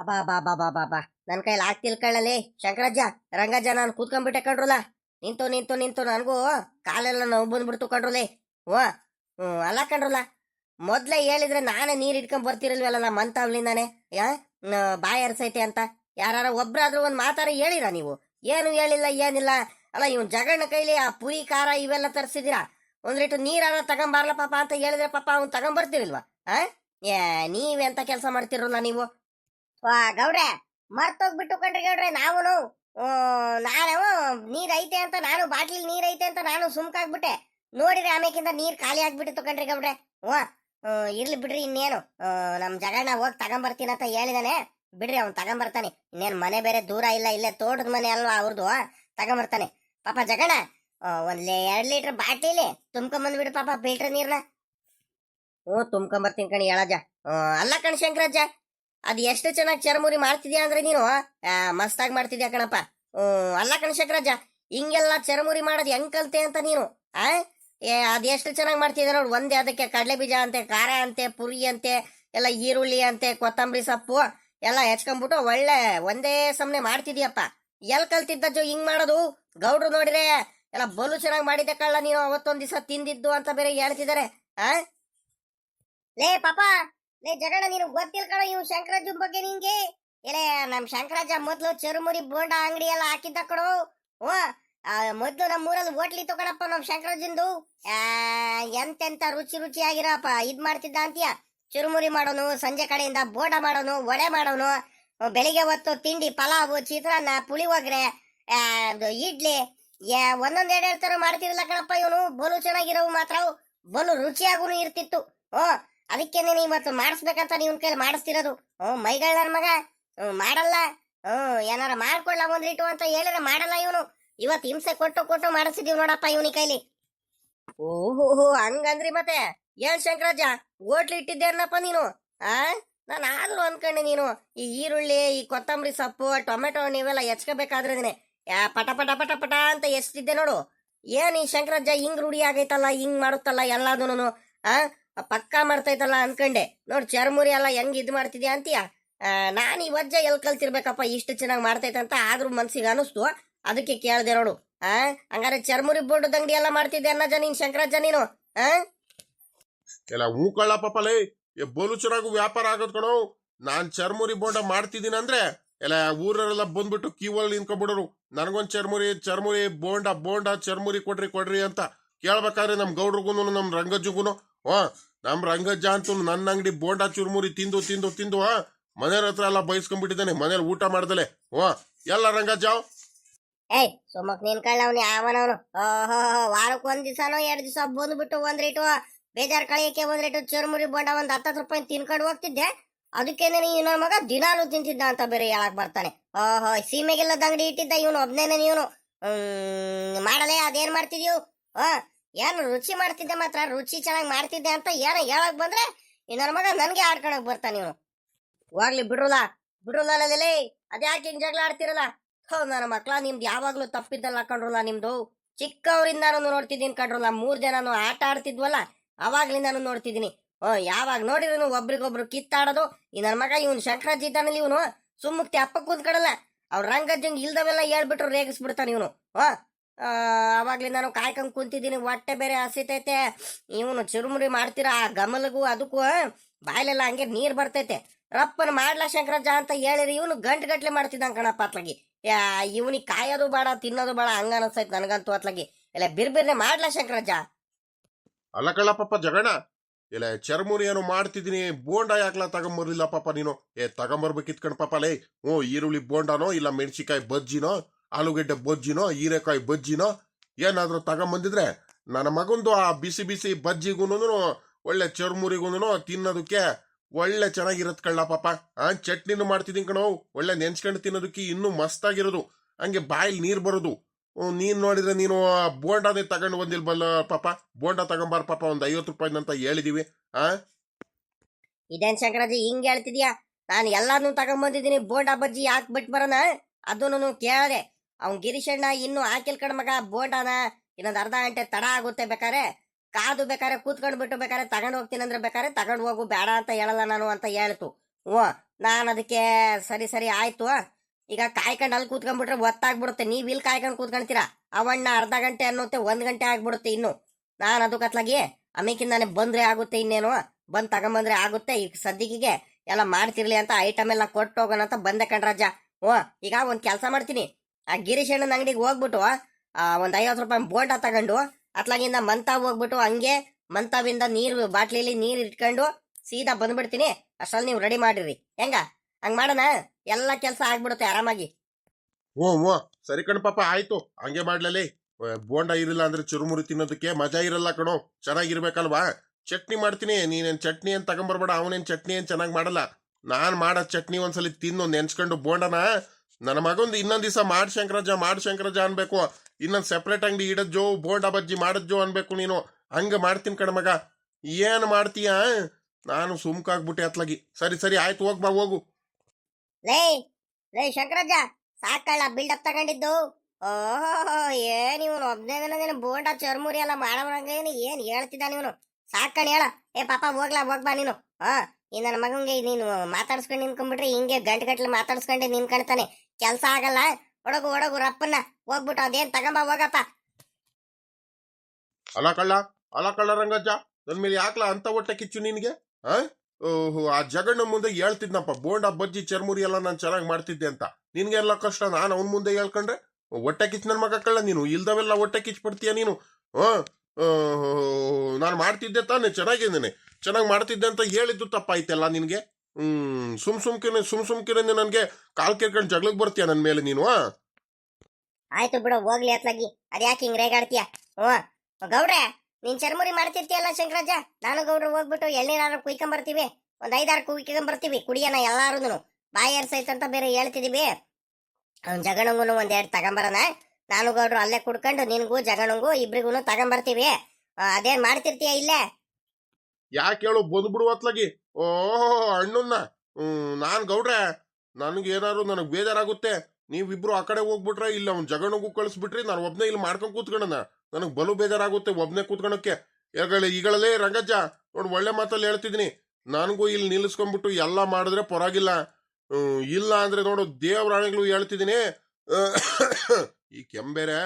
ಅಬಾ ಬಾ ಬಾ ಬಾ ಬಾ ಬಾ ನನ್ನ ಕೈಲಿ ಆಗ್ತಿಲ್ ತಿಳ್ಕೊಳ್ಳಲಿ. ಶಂಕರಜ್ಜ, ರಂಗಜ್ಜ ನಾನು ಕೂತ್ಕೊಂಡ್ಬಿಟ್ಟೆ ಕಣ್ರಲ್ಲ ನಿಂತು ನಿಂತು ನಿಂತು ನನಗೂ ಕಾಲೆಲ್ಲ ನೋವು ಬಂದ್ಬಿಡ್ತು ಕಣ್ರಲಿ ಓ ಹ್ಞೂ, ಅಲ್ಲ ಕಣ್ರಲ್ಲ ಮೊದ್ಲೇ ಹೇಳಿದ್ರೆ ನಾನೇ ನೀರು ಇಟ್ಕೊಂಡ್ ಬರ್ತಿರಲ್ವಲ್ಲ ನಮ್ಮ ಮಂತಾವ್ಲಿಂದಾನೆ ಯಾ ಬಾಯಿ ಅರ್ಸೈತೆ ಅಂತ? ಯಾರ ಒಬ್ರಾದ್ರೂ ಒಂದು ಮಾತಾರ ಹೇಳಿರ ನೀವು? ಏನು ಹೇಳಿಲ್ಲ, ಏನಿಲ್ಲ. ಅಲ್ಲ, ಇವ್ನ್ ಜಗಣ್ಣ ಕೈಲಿ ಆ ಪುರಿ, ಖಾರ ಇವೆಲ್ಲ ತರಿಸಿದಿರಾ? ಒಂದ್ ರೀಟು ನೀರಾರ ತಗೊಂಬಾರ್ಲ ಪಾಪ ಅಂತ ಹೇಳಿದ್ರೆ ಪಾಪ ಅವ್ನು ತಗೊಂಬರ್ತಿರಲ್ವಾ? ಏ, ನೀವೆಂತ ಕೆಲಸ ಮಾಡ್ತಿರಲ್ಲ ನೀವು? ಗೌಡ್ರೆ, ಮರ್ತೋಗ್ಬಿಟ್ಟು ಕಣ್ರಿ ಗೌಡ್ರೆ, ನಾವುನು ನಾನು ನೀರ್ ಐತೆ ಅಂತ, ನಾನು ಬಾಟ್ಲಿ ನೀರ್ ಐತೆ ಅಂತ ನಾನು ಸುಮ್ಕಾಗ್ಬಿಟ್ಟೆ. ನೋಡಿದ್ರೆ ಆಮೇಕಿಂದ ನೀರ್ ಖಾಲಿ ಆಗ್ಬಿಟ್ಟಿತ್ತು ಕಣ್ರಿ ಗೌಡ್ರೆ. ಹ್ಮ್ ಇರ್ಲಿ ಬಿಡ್ರಿ ಇನ್ನೇನು. ನಮ್ ಜಗಣ್ಣ ಹೋಗಿ ತಗೊಂಬರ್ತೀನಿ ಅಂತ ಹೇಳಿದಾನೆ. ಬಿಡ್ರಿ, ಅವ್ನ್ ತಗೊಂಬರ್ತಾನೆ. ಇನ್ನೇನ್ ಮನೆ ಬೇರೆ ದೂರ ಇಲ್ಲ, ಇಲ್ಲೇ ತೋಟದ ಮನೆ ಅಲ್ವಾ ಅವ್ರದ್ದು ತಗೊಂಬರ್ತಾನೆ. ಪಾಪ ಜಗಣ್ಣ ಒಂದ್ ಎರಡ್ ಲೀಟರ್ ಬಾಟ್ಲಿಲಿ ತುಂಬ್ಕೊಂಬಂದ್ಬಿಡು ಪಾಪ, ಫಿಲ್ಟರ್ ನೀರ್ನ. ಓ ತುಂಬ್ಕೊಂಬರ್ತೀನಿ ಕಣಿ ಹೇಳಜ್ಜ ಅಲ್ಲ ಕಣ್ ಶಂಕರಜ್ಜ. ಅದ್ ಎಷ್ಟು ಚೆನ್ನಾಗಿ ಚರ್ಮುರಿ ಮಾಡ್ತಿದ್ಯಾ ಅಂದ್ರೆ ನೀನು? ಮಸ್ತಾಗಿ ಮಾಡ್ತಿದ್ಯಾ ಕಣಪ್ಪ. ಹ್ಮ್, ಅಲ್ಲ ಕಣ್ ರಾಜ ಹಿಂಗೆಲ್ಲ ಚರ್ಮುರಿ ಮಾಡೋದು ಹೆಂಗ್ ಕಲ್ತೆ ಅಂತ ನೀನು, ಆ? ಏ, ಅದ್ ಎಷ್ಟು ಚೆನ್ನಾಗಿ ಮಾಡ್ತಿದ್ದೆ ನೋಡು, ಒಂದೇ ಅದಕ್ಕೆ ಕಡಲೆ ಬೀಜ ಅಂತೆ, ಖಾರ ಅಂತೆ, ಪುರಿ ಅಂತೆ, ಎಲ್ಲ ಈರುಳ್ಳಿ ಅಂತೆ, ಕೊತ್ತಂಬರಿ ಸೊಪ್ಪು, ಎಲ್ಲ ಹೆಚ್ಕೊಂಡ್ಬಿಟ್ಟು ಒಳ್ಳೆ ಒಂದೇ ಸಮನೆ ಮಾಡ್ತಿದ್ಯಪ್ಪ. ಎಲ್ ಕಲ್ತಿದ್ದಜ್ಜು ಹಿಂಗ್ ಮಾಡೋದು? ಗೌಡ್ರು ನೋಡಿದ್ರೆ ಎಲ್ಲ ಬಲು ಚೆನ್ನಾಗಿ ಮಾಡಿದ್ದೆ ಕಳ್ಳ ನೀನು, ಅವತ್ತೊಂದ್ ದಿವಸ ತಿಂದಿದ್ದು ಅಂತ ಬೇರೆ ಹೇಳ್ತಿದ್ದಾರೆ ಆ? ಲೇ ಪಾಪ! ಲೇ ಜಗಣ ನೀನು ಗೊತ್ತಿಲ್ಲ ಕಣ ಇವ್ ಶಂಕರಾಜ್ ಬಗ್ಗೆ ನಿಂಗೆ. ಏನೇ ನಮ್ ಶಂಕರಾಜ ಮೊದ್ಲು ಚರುಮುರಿ ಬೋಂಡ ಅಂಗಡಿ ಎಲ್ಲ ಹಾಕಿದ್ದ ಕೊಡು ಓ ಮೊದ್ಲು ನಮ್ಮ ಊರಲ್ಲಿ ಹೋಟ್ಲಿ ತಗೊಳಪ್ಪ ನಮ್ ಶಂಕರಾಜಿಂದು ಎಂತೆಂತ ರುಚಿ ರುಚಿ ಆಗಿರಪ್ಪ ಇದ್ ಮಾಡ್ತಿದ್ದ ಅಂತೀಯ? ಚುರುಮುರಿ ಮಾಡೋನು, ಸಂಜೆ ಕಡೆಯಿಂದ ಬೋಂಡ ಮಾಡೋನು, ವಡೆ ಮಾಡೋನು, ಬೆಳಿಗ್ಗೆ ಹೊತ್ತು ತಿಂಡಿ, ಪಲಾವು, ಚಿತ್ರಾನ್ನ, ಪುಳಿಯೋಗರೆ ಇಡ್ಲಿ. ಏ ಒಂದೊಂದ್ ಎರಡೆರಡು ತರ ಮಾಡ್ತಿರಲ್ಲ ಕಣಪ್ಪ ಇವನು. ಬಲು ಚೆನ್ನಾಗಿರೋವು ಮಾತ್ರ. ಬಲು ರುಚಿಯಾಗೂ ಇರ್ತಿತ್ತು. ಓ ಅದಕ್ಕೆ ನೀನು ಇವತ್ತು ಮಾಡಿಸ್ಬೇಕಂತ ನೀವು ಕೈಲಿ ಮಾಡಿಸ್ತಿರೋದು. ಹ್ಞೂ, ಮೈಗಳ ಮಗ. ಹ್ಞೂ, ಮಾಡಲ್ಲ. ಹ್ಞೂ, ಏನಾರ ಮಾಡ್ಕೊಳ್ಳ ಒಂದಿಟ್ಟು ಅಂತ ಹೇಳಿದ್ರೆ ಮಾಡಲ್ಲ ಇವನು. ಇವತ್ತು ಹಿಂಸೆ ಕೊಟ್ಟು ಕೊಟ್ಟು ಮಾಡಿಸಿದೀವಿ ನೋಡಪ್ಪ ಇವನಿ ಕೈಲಿ. ಓಹೋ ಹಂಗಂದ್ರಿ ಮತ್ತೆ. ಏನ್ ಶಂಕರಾಜ ಹೋಟ್ಲಿ ಇಟ್ಟಿದ್ದೇನಪ್ಪ ನೀನು? ಆ? ನಾನು ಆದ್ರೂ ಅನ್ಕೊಂಡೆ ನೀನು. ಈ ಈರುಳ್ಳಿ, ಈ ಕೊತ್ತಂಬರಿ ಸೊಪ್ಪು, ಟೊಮೆಟೊ ನೀವೆಲ್ಲ ಹೆಚ್ಕೋಬೇಕಾದ್ರೆ ಯಾ, ಪಟ ಪಟ ಪಟ ಪಟ ಅಂತ ಎಷ್ಟಿದ್ದೆ ನೋಡು. ಏನ್ ಈ ಶಂಕರಾಜ ಹಿಂಗ್ ರೂಢಿ ಆಗೈತಲ್ಲ, ಹಿಂಗ್ ಮಾಡುತ್ತಲ್ಲ ಎಲ್ಲಾದೂನು ಆ? ಪಕ್ಕ ಮಾಡ್ತೈತಲ್ಲ ಅನ್ಕಂಡೆ. ನೋಡ್ ಚರ್ಮುರಿ ಎಲ್ಲ ಹೆಂಗ್ ಇದ್ ಮಾಡ್ತಿದ್ಯಾ ಅಂತೀಯ? ನಾನು ಈ ವಜ್ಜ ಎಲ್ ಕಲ್ತಿರ್ಬೇಕಪ್ಪ ಇಷ್ಟು ಚೆನ್ನಾಗಿ ಮಾಡ್ತೈತಂತ ಆದ್ರೂ ಮನ್ಸಿಗೆ ಅನಿಸ್ತು. ಅದಕ್ಕೆ ಕೇಳ್ದೆ ನೋಡು. ಆ, ಹಂಗಾರೆ ಚರ್ಮುರಿ ಬೋರ್ಡ್ ಅಂಗಡಿ ಎಲ್ಲ ಮಾಡ್ತಿದ್ದೆ ಅನ್ನ ನೀನ್ ಶಂಕರಾಜ ನೀನು? ಆ? ಎಲ್ಲ ಹೂ ಕಳ್ಳ ಪಾಪಲೇ ಬೋಲು ಚೆನ್ನಾಗಿ ವ್ಯಾಪಾರ ಆಗೋದ್ ಕಣೋ. ನಾನ್ ಚರ್ಮುರಿ ಬೋಂಡ ಮಾಡ್ತಿದ್ದೀನಿ ಅಂದ್ರೆ ಎಲ್ಲ ಊರರೆಲ್ಲ ಬಂದ್ಬಿಟ್ಟು ಕ್ಯೂವಲ್ಲಿ ನಿಂತ್ಕೊಂಡ್ಬಿಡೋರು. ನನಗೊಂದ್ ಚರ್ಮುರಿ ಚರ್ಮುರಿ ಬೋಂಡ ಬೋಂಡ ಚರ್ಮುರಿ ಕೊಡ್ರಿ ಕೊಡ್ರಿ ಅಂತ ಕೇಳ್ಬೇಕಾದ್ರೆ ನಮ್ ಗೌಡ್ರಿಗೂ ನಮ್ ರಂಗಜ್ಜುಗುನು ವಾ ನಮ್ ರಂಗಜ್ಜ ಅಂತೂ ನನ್ನ ಅಂಗಡಿ ಬೋಂಡ ಚುರ್ಮುರಿ ತಿಂದು ತಿಂದು ತಿಂದು ಮನೆಯವ್ರ ಹತ್ರ ಎಲ್ಲ ಬಯಸ್ಕೊಂಡ್ಬಿಟ್ಟಿದ್ದಾನೆ ಮನೇಲಿ ಊಟ ಮಾಡ್ದಲೆ. ಓ ಎಲ್ಲ ರಂಗಜ್ಜ? ಏಯ್, ಸುಮ್ಮಕ್ ನೀನ್ ಅವ್ನು ಯಾವನವನು ಓಹೋ ವಾರಕ್ಕೆ ಒಂದ್ ದಿವಸನೋ ಎರಡ್ ದಿವಸ ಬಂದ್ಬಿಟ್ಟು ಒಂದ್ ರೇಟು ಬೇಜಾರ್ ಕಳಿಯಕ್ಕೆ ಒಂದ್ ರೇಟು ಚುರುಮುರಿ ಬೋಂಡ ಒಂದ್ ಹತ್ತತ್ತು ರೂಪಾಯಿ ತಿನ್ಕೊಂಡು ಹೋಗ್ತಿದ್ದೆ. ಅದಕ್ಕೆ ಇವನ ಮಗ ದಿನಾಲು ತಿಂತಿದ್ದ ಅಂತ ಬೇರೆ ಹೇಳಕ್ ಬರ್ತಾನೆ. ಓಹೋ ಸೀಮೆಗೆಲ್ಲದ ಅಂಗಡಿ ಇಟ್ಟಿದ್ದ ಇವನು, ಒಬ್ನೇನೆ ಇವನು ಹ್ಮ್, ಮಾಡಲೇ, ಅದೇನ್ ಮಾಡ್ತಿದ್ಯು? ಆ ಏನು ರುಚಿ ಮಾಡ್ತಿದ್ದೆ ಮಾತ್ರ, ರುಚಿ ಚೆನ್ನಾಗಿ ಮಾಡ್ತಿದ್ದೆ ಅಂತ ಏನೋ ಹೇಳಕ್ ಬಂದ್ರೆ, ಈ ನನ್ನ ಮಗ ನನ್ಗೆ ಆಡ್ಕೊಳಕ್ ಬರ್ತಾನೆ ಇವನು. ಹೋಗ್ಲಿ ಬಿಡ್ರಲ್ಲ ಬಿಡ್ರಲ್ಲ ಅದ್ಯಾಕೆ ಹಿಂಗ್ ಜಗಳ ಆಡ್ತಿರಲ್ಲ? ಹೋ ನನ್ನ ಮಕ್ಳ, ನಿಮ್ದು ಯಾವಾಗ್ಲೂ ತಪ್ಪಿದ್ದಲ್ಲ ಕಣ್ರಲ್ಲ ನಿಮ್ದು. ಚಿಕ್ಕವರಿಂದಾನು ನೋಡ್ತಿದ್ದೀನಿ ಕಣ್ರಲ್ಲ ಮೂರ್ ಜನನು ಆಟ ಆಡ್ತಿದ್ವಲ್ಲ ಅವಾಗ್ಲಿಂದಾನು ನೋಡ್ತಿದ್ದೀನಿ. ಓ, ಯಾವಾಗ ನೋಡಿದ್ರು ಒಬ್ರಿಗೊಬ್ರು ಕಿತ್ತಾಡೋದು, ಈ ನನ್ನ ಮಗ ಇವನು ಶಂಕರಾಜ್ ಇದ್ದಾನಲ್ಲಿ ಇವನು ಸುಮ್ಮಕ್ತಿ ಅಪ್ಪ ಕೂತ್ಕಡಲ್ಲ, ಅವ್ರ ರಂಗಜ್ಜಂಗ್ ಇಲ್ದವೆಲ್ಲ ಹೇಳ್ಬಿಟ್ರು ರೇಗಿಸ್ಬಿಡ್ತಾನೆ ಇವನು. ಓ ಅವಾಗ್ಲಿಂದಾನು ಕಾಯ್ಕೊಂಡು ಕುಂತಿದ್ದೀನಿ, ಹೊಟ್ಟೆ ಬೇರೆ ಹಸಿತೈತೆ. ಇವನು ಚುರುಮುರಿ ಮಾಡ್ತೀರಾ? ಆ ಗಮಲಗೂ, ಅದಕ್ಕೂ ಬಾಯ್ಲೆಲ್ಲ ಹಂಗೆ ನೀರು ಬರ್ತೈತೆ. ರಪ್ಪನ ಮಾಡ್ಲಾ ಶಂಕರಜ್ಜ ಅಂತ ಹೇಳಿರಿ, ಇವನು ಗಂಟು ಗಟ್ಲೆ ಮಾಡ್ತಿದ್ದಂಗ ಕಣಪ್ಪ ಅತ್ಲಾಗಿ. ಇವನಿಗೆ ಕಾಯೋದು ಬೇಡ, ತಿನ್ನೋದು ಬೇಡ, ಹಂಗ ಅನಿಸ್ತೈತೆ ನನಗಂತೂ ಅತ್ಲಾಗಿ. ಇಲ್ಲ ಬಿರ್ಬಿರ್ನೆ ಮಾಡ್ಲಾ ಶಂಕರಜ್ಜ? ಅಲ್ಲ ಕಳ್ಳ ಪಾಪ ಜಗಣ ಇಲ್ಲ ಚರ್ಮುರಿ ಏನೋ ಮಾಡ್ತಿದ್ದೀನಿ, ಬೋಂಡ ಯಾಕಲ ತಗೊಂಬರ್ಲಿಲ್ಲ ಪಾಪ ನೀನು? ಏ, ತಗೊಂಬರ್ಬೇಕಿತ್ ಕಣ್ ಪಾಪ ಲೇ, ಹ್ಞೂ, ಈರುಳ್ಳಿ ಬೋಂಡನೋ, ಇಲ್ಲ ಮೆಣಸಿಕಾಯಿ ಬಜ್ಜಿನೋ? ಆಲೂಗೆಡ್ಡೆ ಬಜ್ಜಿನೋ, ಹೀರೆಕಾಯಿ ಬಜ್ಜಿನೋ, ಏನಾದ್ರೂ ತಗೊಂಬಂದಿದ್ರೆ ನನ್ನ ಮಗಂದು ಆ ಬಿಸಿ ಬಿಸಿ ಬಜ್ಜಿಗೂನು ಒಳ್ಳೆ ಚರ್ಮುರಿಗೂನು ತಿನ್ನೋದಕ್ಕೆ ಒಳ್ಳೆ ಚೆನ್ನಾಗಿರತ್ ಕಳ್ಳ ಪಾಪ. ಆ, ಚಟ್ನಿನೂ ಮಾಡ್ತಿದ್ದೀನಿ ಕಣೋ, ಒಳ್ಳೆ ನೆನ್ಸ್ಕೊಂಡು ತಿನ್ನೋದಕ್ಕೆ ಇನ್ನೂ ಮಸ್ತಾಗಿರೋದು. ಹಂಗೆ ಬಾಯಲ್ಲಿ ನೀರು ಬರೋದು. ನೀನು ನೋಡಿದ್ರೆ ನೀನು ಬೋಂಡಾನೇ ತಗೊಂಡು ಬಂದಿಲ್ಬಲ್ಲ ಪಾಪ. ಬೋಂಡಾ ತಗೊಂಬಾರ ಪಾಪ, ಒಂದು ಐವತ್ತು ರೂಪಾಯಿ ಅಂತ ಹೇಳಿದೀವಿ. ಆ? ಇದೇನ್ ಶಂಕರಾಜಿ, ಹಿಂಗ್ ಹೇಳ್ತಿದ್ಯಾ? ನಾನು ಎಲ್ಲಾನು ತಗೊಂಬಂದಿದ್ದೀನಿ, ಬೋಂಡಾ ಬಜ್ಜಿ ಯಾಕೆ ಬಿಟ್ಟು ಬರೋಣ? ಅದನ್ನು ಕೇಳದೆ. ಅವ್ನ್ ಗಿರೀಶಣ್ಣ ಇನ್ನು ಹಾಕಿಲ್ ಕಣ ಮಗ ಬೋಂಡಾನ, ಇನ್ನೊಂದ್ ಅರ್ಧ ಗಂಟೆ ತಡ ಆಗುತ್ತೆ ಬೇಕಾರೆ ಕಾದು ಬೇಕಾರೆ ಕೂತ್ಕೊಂಡ್ ಬಿಟ್ಟು ಬೇಕಾರೆ ತಗೊಂಡ್ ಹೋಗ್ತೀನಿ ಅಂದ್ರೆ ಬೇಕಾರೆ ತಗೊಂಡ್ ಹೋಗು, ಬೇಡ ಅಂತ ಹೇಳಲ್ಲ ನಾನು ಅಂತ ಹೇಳ್ತು. ಓ ನಾನು ಅದಕ್ಕೆ ಸರಿ ಸರಿ ಆಯ್ತು. ಈಗ ಕಾಯ್ಕೊಂಡು ಅಲ್ಲಿ ಕೂತ್ಕೊಂಡ್ಬಿಟ್ರೆ ಒತ್ತಾಗ್ಬಿಡುತ್ತೆ. ನೀವು ಇಲ್ಲಿ ಕಾಯ್ಕೊಂಡು ಕೂತ್ಕೊಂತೀರಾ ಅವಣ್ಣ ಅರ್ಧ ಗಂಟೆ ಅನ್ನುತ್ತೆ, ಒಂದ್ ಗಂಟೆ ಆಗ್ಬಿಡುತ್ತೆ ಇನ್ನು. ನಾನು ಅದು ಕತ್ಲಾಗಿ ಅಮೇಕಿಂದಾನೆ ಬಂದ್ರೆ ಆಗುತ್ತೆ ಇನ್ನೇನು, ಬಂದ್ ತಗೊಂಬಂದ್ರೆ ಆಗುತ್ತೆ. ಈಗ ಸದ್ಯಕ್ಕೆ ಎಲ್ಲ ಮಾಡ್ತಿರ್ಲಿ ಅಂತ ಐಟಮ್ ಎಲ್ಲ ಕೊಟ್ಟು ಹೋಗೋಣ ಅಂತ ಬಂದೆ ಕಣ್ರಾಜ ಓ ಈಗ ಒಂದ್ ಕೆಲಸ ಮಾಡ್ತೀನಿ. ಆ ಗಿರೀಶ್ ಅಣ್ಣನ ಅಂಗಡಿಗೆ ಹೋಗ್ಬಿಟ್ಟು ಒಂದು ಐವತ್ತು ರೂಪಾಯಿ ಬೋಂಡ ತಗೊಂಡು, ಅತ್ಲಾಗಿಂದ ಮಂತಾವ್ ಹೋಗ್ಬಿಟ್ಟು ಹಂಗೆ ಮಂತಾವಿಂದ ನೀರು, ಬಾಟ್ಲಿಲಿ ನೀರು ಇಟ್ಕೊಂಡು ಸೀದಾ ಬಂದ್ಬಿಡ್ತೀನಿ. ಅಷ್ಟ್ರಲ್ಲಿ ನೀವು ರೆಡಿ ಮಾಡಿರಿ. ಹೆಂಗ? ಹಂಗ್ ಮಾಡೋಣ? ಎಲ್ಲ ಕೆಲಸ ಆಗ್ಬಿಡುತ್ತೆ ಆರಾಮಾಗಿ. ಓ ಓ ಸರಿ ಕಣ ಪಾಪ, ಆಯ್ತು. ಹಂಗೆ ಮಾಡ್ಲಲ್ಲಿ. ಬೋಂಡ ಇರಲಿಲ್ಲ ಅಂದ್ರೆ ಚುರುಮುರಿ ತಿನ್ನೋದಕ್ಕೆ ಮಜಾ ಇರಲ್ಲ ಕಣೋ. ಚೆನ್ನಾಗಿರ್ಬೇಕಲ್ವಾ? ಚಟ್ನಿ ಮಾಡ್ತೀನಿ. ನೀನೇನ್ ಚಟ್ನಿ ಅಂತ ತಗೊಂಬರ್ಬೇಡ, ಅವನೇನ್ ಚಟ್ನಿ ಏನ್ ಚೆನ್ನಾಗಿ ಮಾಡಲ್ಲ. ನಾನ್ ಮಾಡೋ ಚಟ್ನಿ ಒಂದ್ಸಲಿ ತಿನ್ನು, ನೆನ್ಸ್ಕೊಂಡು ಬೋಂಡನ. ನನ್ನ ಮಗೊಂದು ಇನ್ನೊಂದು ದಿವಸ ಮಾಡ್ ಶಂಕರಜ ಮಾಡ್ ಶಂಕರಜ ಅನ್ಬೇಕು. ಇನ್ನೊಂದು ಸೆಪ್ರೇಟ್ ಅಂಗಡಿ ಇಡಜ್ಜೋ, ಬೋಂಡ ಬಜ್ಜಿ ಮಾಡಜ್ಜೋ ಅನ್ಬೇಕು ನೀನು. ಹಂಗ ಮಾಡ್ತೀನಿ ಕಣ ಮಗ. ಏನು ಮಾಡ್ತೀಯ? ನಾನು ಸುಮ್ಕಾಗ್ಬಿಟ್ಟೆ ಅತ್ಲಾಗಿ. ಸರಿ ಸರಿ, ಆಯ್ತು ಹೋಗ್. ಬಾ ಹೋಗು ಲೇ ಲೇ ಶಂಕರಜ್ಜ ಸಾಕಲ್ಲ ಬಿಲ್ಡಪ್ ತಗೊಂಡಿದ್ದು. ಓಹೋ ಏನ್ ಇವನು ಒಬ್ಬನೇ ದಿನ ಬೋಂಡ ಚರ್ಮುರಿ ಎಲ್ಲ ಮಾಡವರಂಗೇನು ಏನ್ ಹೇಳ್ತಿದ್ದಾನೆ ಇವನು ಸಾಕಣ ಹೇಳ. ಏ, ಪಾಪ, ಹೋಗ್ಲಾ, ಹೋಗ್ಬಾ ನೀನು. ಹಾ, ಈ ನನ್ನ ಮಗಂಗೆ ನೀನು ಮಾತಾಡ್ಸ್ಕೊಂಡು ನಿನ್ಕೊಂಡ್ಬಿಟ್ರೆ ಹಿಂಗೆ ಗಂಟೆ ಗಟ್ಲೆ ಮಾತಾಡ್ಸ್ಕೊಂಡೆ ನಿನ್ಕೊಳ್ತಾನೆ ಕೆಲ್ಸ ಆಗಲ್ಲ. ಒಡಗು ಒಡಗು ರಪ್ಪನ್ನ ಹೋಗ್ಬಿಟ್ಟು ಅದೇನ್ ತಗೊಂಬ ಹೋಗಪ್ಪ. ಅಲ ಕಳ್ಳ ಅಲ ಕಳ್ಳ ರಂಗಜ್ಜ, ನನ್ ಮೇಲೆ ಯಾಕ್ಲ ಅಂತ ಹೊಟ್ಟೆ ಕಿಚ್ಚು ನಿನ್ಗೆ? ಆ? ಓಹೋ, ಆ ಜಗಣ್ಣ ಮುಂದೆ ಹೇಳ್ತಿದ್ನಪ್ಪ, ಬೋಂಡ, ಬಜ್ಜಿ, ಚರ್ಮುರಿ ಎಲ್ಲ ನಾನು ಚೆನ್ನಾಗಿ ಮಾಡ್ತಿದ್ದೆ ಅಂತ. ನಿನ್ಗೆಲ್ಲ ಕಷ್ಟ, ನಾನು ಅವನ್ ಮುಂದೆ ಹೇಳ್ಕೊಂಡ್ರೆ? ಹೊಟ್ಟೆ ಕಿಚ್ಚು ನನ್ ಮಗ ಕಳ್ಳ ನೀನು, ಇಲ್ದವೆಲ್ಲ ಹೊಟ್ಟೆ ಕಿಚ್ ಬಿಡ್ತೀಯ ನೀನು? ಹಾ ನಾನು ಮಾಡ್ತಿದ್ದೆ ತಾನೆ, ಚೆನ್ನಾಗಿದ್ದೇನೆ. ಚೆನ್ನಾಗಿ ಮಾಡ್ತಿದ್ದೆ ಅಂತ ಹೇಳಿದ್ದು ತಪ್ಪಾಯ್ತಲ್ಲ ನಿನ್ಗೆ? ಹ್ಮ್ ಸುಮ್ ಸುಮ್ಕಿನ ಸುಮ್ ಸುಮ್ಕಿನ ನನ್ಗೆ. ಕಾಲ್ ಕೇಳ್ಕೊಂಡು ಜಗಳಕ್ ಬರ್ತೀಯ ನನ್ ಮೇಲೆ ನೀನು ಆಯ್ತು ಬಿಡು ಹೋಗ್ಲಿ ಅತ್ಲಾಗಿ. ಅದ್ಯಾಕೆ ಹಿಂಗ್ ರೇಗಾಡ್ತೀಯ? ಹ್ಞೂ. ಗೌಡ್ರೆ ನೀನ್ ಚರ್ಮುರಿ ಮಾಡ್ತಿರ್ತೀಯಲ್ಲ ಶಂಕರಾಜ ನಾನು ಗೌಡ್ರು ಹೋಗ್ಬಿಟ್ಟು ಎಳ್ನೀರಾರು ಕುಯ್ಕೊಂಡ್ ಬರ್ತೀವಿ ಒಂದ್ ಐದಾರು ಕುಯ್ಕೊಂಡ್ ಬರ್ತೀವಿ ಕುಡಿಯೋಣ ಎಲ್ಲಾರು ಬಾಯಿ ಎರ್ಸೈತೆ ಅಂತ ಬೇರೆ ಹೇಳ್ತಿದೀವಿ. ಅವ್ನ್ ಜಗಣಂಗುನು ಒಂದ್ ಎರಡ್ ತಗೊಂಬರೋಣ ನಾನು ಗೌಡ್ರು ಅಲ್ಲೇ ಕುಡ್ಕೊಂಡು ನಿನ್ಗೂ ಜಗಣಂಗು ಇಬ್ರಿಗೂನು ತಗೊಂಬರ್ತೀವಿ. ಬರ್ತೀವಿ ಅದೇನ್ ಮಾಡ್ತಿರ್ತೀಯ ಇಲ್ಲೇ? ಯಾಕೆ ಹೇಳು ಬಂದ್ಬಿಡು ಅತ್ಲಾಗಿ. ಓಹೋ ಅಣ್ಣನ್ನ. ನಾನ್ ಗೌಡ್ರೆ, ನನಗೇನಾದ್ರು ನನಗ್ ಬೇಜಾರಾಗುತ್ತೆ. ನೀವಿಬ್ರು ಆ ಕಡೆ ಹೋಗ್ಬಿಟ್ರೆ ಇಲ್ಲ ಅವ್ನ್ ಜಗಣಗೂ ಕಳಿಸ್ಬಿಟ್ರಿ, ನಾನು ಒಬ್ನೇ ಇಲ್ಲಿ ಮಾಡ್ಕೊಂಡ್ ಕೂತ್ಕೊಳ್ಳೋಣ ನನಗ್ ಬಲು ಬೇಜಾರಾಗುತ್ತೆ ಒಬ್ನೇ ಕೂತ್ಕೊಳಕ್ಕೆ. ಈಗಲೇ ಈಗಳಲ್ಲೇ ರಂಗಜ್ಜ, ನೋಡ್ ಒಳ್ಳೆ ಮಾತಲ್ಲಿ ಹೇಳ್ತಿದ್ದೀನಿ ನನಗೂ ಇಲ್ಲಿ ನಿಲ್ಲಿಸ್ಕೊಂಡ್ಬಿಟ್ಟು ಎಲ್ಲ ಮಾಡಿದ್ರೆ ಪರವಾಗಿಲ್ಲ. ಇಲ್ಲ ಅಂದ್ರೆ ನೋಡು ದೇವರಾಣಿಗಳು ಹೇಳ್ತಿದ್ದೀನಿ ಈ ಕೆಂಬೇರೆ,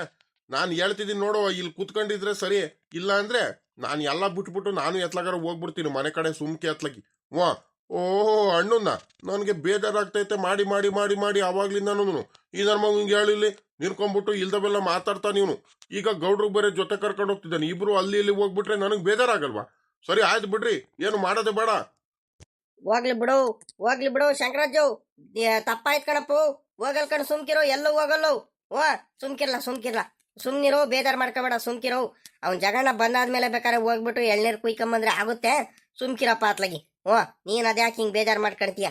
ನಾನು ಹೇಳ್ತಿದ್ದೀನಿ ನೋಡು, ಇಲ್ಲಿ ಕೂತ್ಕೊಂಡಿದ್ರೆ ಸರಿ. ಇಲ್ಲ ಅಂದ್ರೆ ನಾನು ಎಲ್ಲ ಬಿಟ್ಬಿಟ್ಟು ನಾನು ಎತ್ಲಾಗಾರ ಹೋಗ್ಬಿಡ್ತೀನಿ ಮನೆ ಕಡೆ ಸುಮ್ಕೆ ಎತ್ಲಾಗಿ. ವಾ, ಓಹೋ, ಅಣ್ಣನ್ನ. ನನಗೆ ಬೇಜಾರಾಗ್ತೈತೆ. ಮಾಡಿ ಮಾಡಿ ಮಾಡಿ ಮಾಡಿ ಅವಾಗ್ಲಿಂದನೂ ಈ ಮಗ ಹಿಂಗೆ ಹೇಳಿಲ್ಲಿ ನಿನ್ಕೊಂಡ್ಬಿಟ್ಟು ಇಲ್ದವೆಲ್ಲ ಮಾತಾಡ್ತಾ ನೀನು ಈಗ ಗೌಡ್ರು ಬೇರೆ ಜೊತೆ ಕರ್ಕೊಂಡು ಹೋಗ್ತಿದ್ದಾನೆ. ಇಬ್ರು ಅಲ್ಲಿ ಇಲ್ಲಿ ಹೋಗ್ಬಿಟ್ರೆ ನನಗೆ ಬೇಜಾರಾಗಲ್ವಾ? ಸರಿ, ಆಯ್ತು ಬಿಡ್ರಿ. ಏನು ಮಾಡೋದೆ ಬೇಡ. ಹೋಗ್ಲಿ ಬಿಡು. ಹೋಗ್ಲಿ ಬಿಡು ಶಂಕರಾಜು ತಪ್ಪಾಯ್ತು ಕಣಪ್ಪ. ಹೋಗಲ್ ಕಣ, ಸುಮ್ಕಿರೋ. ಎಲ್ಲೂ ಹೋಗಲ್ಲು. ಓ, ಸುಮ್ಕಿರ್ಲ ಸುಮ್ಕಿರ್ಲ. ಸುಮ್ನಿರು, ಬೇಜಾರ್ ಮಾಡ್ಕೋಬೇಡ, ಸುಮ್ಕಿರೋ. ಅವ್ನ್ ಜಗಣ್ಣ ಬಂದಾದ್ಮೇಲೆ ಬೇಕಾದ್ರೆ ಹೋಗ್ಬಿಟ್ಟು ಎಳ್ನೀರ್ ಕುಯ್ಕೊಂಬಂದ್ರೆ ಆಗುತ್ತೆ. ಸುಮ್ಕಿರಪ್ಪ ಅತ್ಲಾಗಿ. ಓ, ನೀನ್ ಅದ್ಯಾಕೆ ಯಾಕಿಂಗ್ ಬೇಜಾರ್ ಮಾಡ್ಕೊಳ್ತೀಯ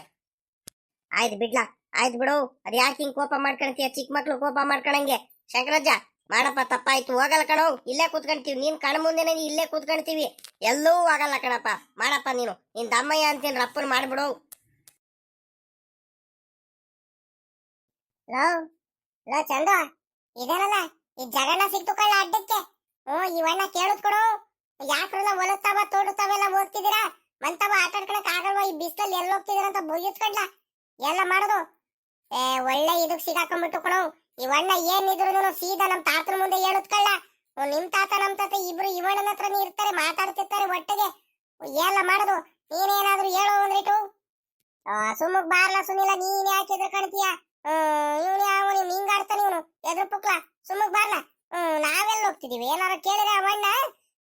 ಆಯ್ತು ಬಿಡ್ಲಾ, ಆಯ್ತು ಬಿಡು. ಅದ್ಯಾಕೆ ಯಾಕಿಂಗ್ ಕೋಪ ಮಾಡ್ಕೊಳ್ತೀಯ ಚಿಕ್ಕ ಮಕ್ಳು ಕೋಪ ಮಾಡ್ಕೊಳಂಗೆ ಶಂಕರಜ್ಜ, ಮಾಡಪ್ಪ, ತಪ್ಪಾಯ್ತು. ಹೋಗಲ್ಲ ಕಣೋ. ಇಲ್ಲೇ ಕೂತ್ಕೊಂತೀವಿ ನೀನ್ ಕಣ ಮುಂದೆ ಇಲ್ಲೇ ಕೂತ್ಕೊಂತೀವಿ ಎಲ್ಲೂ ಆಗಲ್ಲ ಕಣಪ್ಪ. ಮಾಡಪ್ಪ ನೀನು. ನಿನ್ ದಮ್ಮಯ್ಯ ಅಂತೀನಿ ರಪ್ಪನ್ ಮಾಡ್ಬಿಡು. ಲೋ ಲೋ ಚಂದ. ಇದೇನಲ್ಲ? ಈ ಜಗನ ಸಿಕ್ತು ಕಳ್ಳ ಅಡ್ಡಕ್ಕೆ. ಹ್ಞೂ ಇವಣ್ಣ ಕೇಳುದ್ ಕೊಡು. ಯಾಕ್ರಲ್ಲ ಒಲಸ್ತಾವ ತೋಡುತ್ತಾವೆಲ್ಲ ಹೋಗ್ತಿದ್ದೀರಾ ಮಂತವ ಆಟ ಆಡ್ಕೊಳಕ್ ಆಗಲ್ವಾ? ಈ ಬಿಸ್ಲಲ್ಲಿ ಅಂತ ಬೊಯ್ಯಿಸ್ಕೊಂಡ್ಲ ಎಲ್ಲ ಮಾಡೋದು. ಏ, ಒಳ್ಳೆ ಇದಕ್ ಸಿಗಾಕೊಂಡ್ಬಿಟ್ಟು ಕೊಡು. ಇವಣ್ಣ ಏನಿದ್ರು ಸೀದಾ ನಮ್ ತಾತನ ಮುಂದೆ ಹೇಳುತ್ಕೊಳ್ಳ ನಿಮ್ ತಾತ ನಮ್ ತಾತ ಇಬ್ರು ಇವಣ್ಣನ ಹತ್ರನೇ ಇರ್ತಾರೆ, ಮಾತಾಡ್ತಿರ್ತಾರೆ ಒಟ್ಟಿಗೆ. ಎಲ್ಲ ಮಾಡೋದು. ನೀನೇನಾದ್ರು ಹೇಳು ಅಂದ್ರಿಟ್ಟು ಸುಮ್ಮಕ್ ಬಾರ್ಲ ಸುನಿಲ್ಲ ನೀನ್ ಯಾಕೆ ಎದುರು ಕಾಣ್ತೀಯ? ಇವನು ಯಾವ ಹಿಂಗಾಡ್ತಾನೆ ಇವನು. ಎದ್ರು ಪುಕ್ಲ. ಸುಮ್ಮಕ್ ಬಾರ್ಲ. ನಾವೆಲ್ಲ ಹೋಗ್ತಿದೀವಿ? ಏನಾರ ಕೇಳಿದ್ರೆ ಅವಣ್ಣ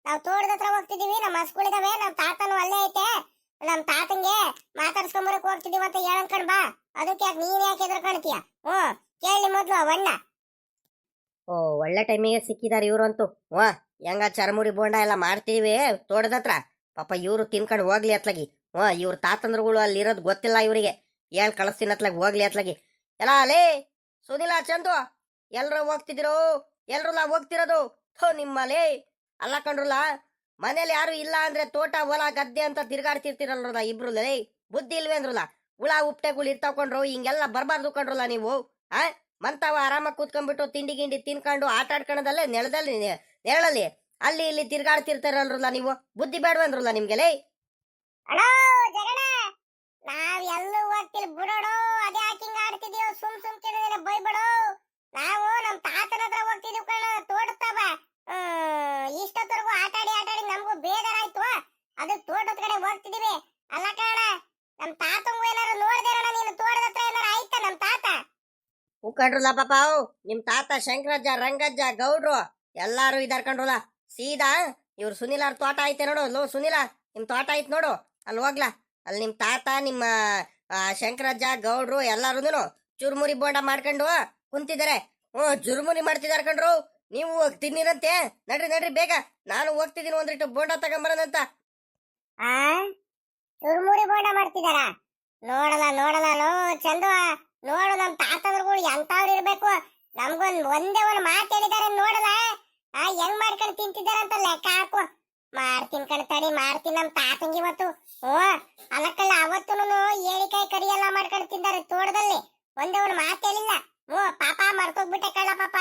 ನಾವ್ ತೋಟದ ಹತ್ರ ಹೋಗ್ತಿದೀವಿ ನಮ್ಮ ಹಸ್ಗಳಿದಾವೆ ನಮ್ ತಾತನು ಅಲ್ಲೇ ಐತೆ. ನಮ್ ತಾತಂಗೆ ಮಾತಾಡ್ಸ್ಕೊಂಬರಕ್ ಹೋಗ್ತಿದೀವಿ ಅಂತ ಹೇಳಂಕಣ್ ಬಾ. ಅದಕ್ಕೆ ಯಾಕೆ ನೀನ್ ಯಾಕೆ ಎದುರು ಕಾಣ್ತೀಯ ಕೇಳಿ ಮೊದ್ಲು ಅವಣ್ಣ ಓ, ಒಳ್ಳೆ ಟೈಮಿಗೆ ಸಿಕ್ಕಿದಾರೆ ಇವ್ರು ಅಂತೂ ವಾ ಹೆಂಗ ಚರ್ಮುರಿ ಬೋಂಡ ಎಲ್ಲ ಮಾಡ್ತೀವಿ ತೋಟದ ಹತ್ರ. ಪಾಪ ಇವ್ರು ತಿನ್ಕೊಂಡು ಹೋಗ್ಲಿ ಅತ್ಲಗಿ. ಹ್ಮ್ ಇವ್ರ ತಾತಂದ್ರುಗಳು ಅಲ್ಲಿ ಇರೋದು ಗೊತ್ತಿಲ್ಲ ಇವರಿಗೆ. ಹೇಳ್ ಕಳಿಸ್ತೀನಿ ಅತ್ಲಗಿ, ಹೋಗ್ಲಿ ಅತ್ಲಗಿ. ಎಲ್ಲ, ಲೇ, ಸುನಿಲ, ಚಂದು, ಎಲ್ರು ಹೋಗ್ತಿದಿರೋ? ಎಲ್ರು ನಾವ್ ಹೋಗ್ತಿರೋದು? ಥೋ, ನಿಮ್ಮಲೇ. ಅಲ್ಲ ಕಂಡ್ರಲ್ಲ ಮನೇಲಿ ಯಾರು ಇಲ್ಲ ಅಂದ್ರೆ ತೋಟ, ಹೊಲ, ಗದ್ದೆ ಅಂತ ತಿರ್ಗಾಡ್ತಿರ್ತೀರಲ್ರ ಇಬ್ರು ಬುದ್ಧಿ ಇಲ್ವೇ ಅಂದ್ರಲ್ಲ? ಹುಳ, ಉಪ್ಟೆಗಳು ಇರ್ತಾವ್ಕೊಂಡ್ರು ಹಿಂಗೆಲ್ಲ ಬರಬಾರ್ದು ಕಂಡ್ರಲ್ಲ ನೀವು, ಆ? ಮಂತಾವ ಆರಾಮಾಗಿ ಕೂತ್ಕೊಂಡ್ಬಿಟ್ಟು ತಿಂಡಿ ಗಿಂಡಿ ತಿನ್ಕೊಂಡು ಆಟ ಆಡ್ಕೊಳದಲ್ಲೇ ನೆಲದಲ್ಲಿ ನೆರಳಲ್ಲಿ, ಅಲ್ಲಿ ಇಲ್ಲಿ ತಿರ್ಗಾಡ್ತಿರ್ತಾರಲ್ರಲ್ಲ ನೀವು? ಬುದ್ಧಿ ಬೇಡವಂದ್ರಲ್ಲ ನಿಮ್ಗೆ, ಲೇ? ನಾವು ಎಲ್ಲೂ ಹೋಗ್ತಿಲ್ ಬಿಡೋಡು, ಅದೇ ಹಾಕಿಂಗ್ ಆಡ್ತಿದೀವಿ, ಸುಮ್ ಸುಮ್ ಕೇಳಿದ್ರೆ ಬೈಬೇಡು. ನಾವು ಕಂಡ್ರಲ್ಲ ಪಾಪ ಅವು. ನಿಮ್ ತಾತ ಶಂಕರಜ್ಜ, ರಂಗಜ್ಜ, ಗೌಡ್ರು ಎಲ್ಲಾರು ಇದಾರ್ ಕಂಡ್ರಲ್ಲ ಸೀದಾ ಇವ್ರು ಸುನಿಲ್ ಅವ್ರ ತೋಟ ಐತೆ ನೋಡು. ಲೋ ಸುನಿಲ, ನಿಮ್ ತೋಟ ಐತ್ ನೋಡು. ಅಲ್ಲಿ ಹೋಗ್ಲಾ. ಅಲ್ಲಿ ನಿಮ್ ತಾತ, ನಿಮ್ಮ ಶಂಕರಜ್ಜ, ಗೌಡ್ರು ಎಲ್ಲಾರು ಚುರುಮುರಿ ಬೋಂಡ ಮಾಡ್ಕೊಂಡು ಕುಂತಿದ್ದಾರೆ ಹ್ಞೂ, ಚುರುಮುರಿ ಮಾಡ್ತಿದಾರ ಕಂಡ್ರು ನೀವು ತಿನ್ನಿರಂತೆ. ನಡ್ರಿ ನಡ್ರಿ, ಬೇಗ. ನಾನು ಹೋಗ್ತಿದ್ದೀನಿ ಒಂದ್ರಿಟ್ಟು ಬೋಂಡ ಆ? ಚುರುಮುರಿ ಬೋಂಡ ಮಾಡ್ತಿದಾರ? ನೋಡಲ್ಲ ನೋಡಲ್ಲ ನೋ ಚಂದು ನೋಡು ನಮ್ ತಾತಂದ್ರುಗಳು ಎಂತವ್ರು ಇರ್ಬೇಕು? ನಮ್ಗೊಂದ್ ಒಂದೇ ಒಂದ್ ಮಾತು ಹೇಳಿದಾರೆ ನೋಡಲ್ಲ ಆ, ಹೆಂಗ್ ಮಾಡ್ಕೊಂಡು ತಿಂತಿದಾರಂತ ಲೆಕ್ಕ ಹಾಕು. ಮಾಡ್ತೀನಿ ಕಣ ತಡಿ, ಮಾಡ್ತೀನಿ ನಮ್ ತಾತಂಗಿ ಇವತ್ತು. ಓ ಅಲ್ಲಕ್ಕಲ್ಲ ಅವತ್ತು ಏಳಿಕಾಯಿ ಕರಿ ಎಲ್ಲ ಮಾಡ್ಕೊಂಡು ತಿಂದಾರೆ ತೋಟದಲ್ಲಿ. ಒಂದೇ ಒಂದ್ ಮಾತು ಹೇಳಿಲ್ಲ. ಓ ಪಾಪ ಮರ್ತೋಗ್ಬಿಟ್ಟೆ ಕಳ್ಳ ಪಾಪ.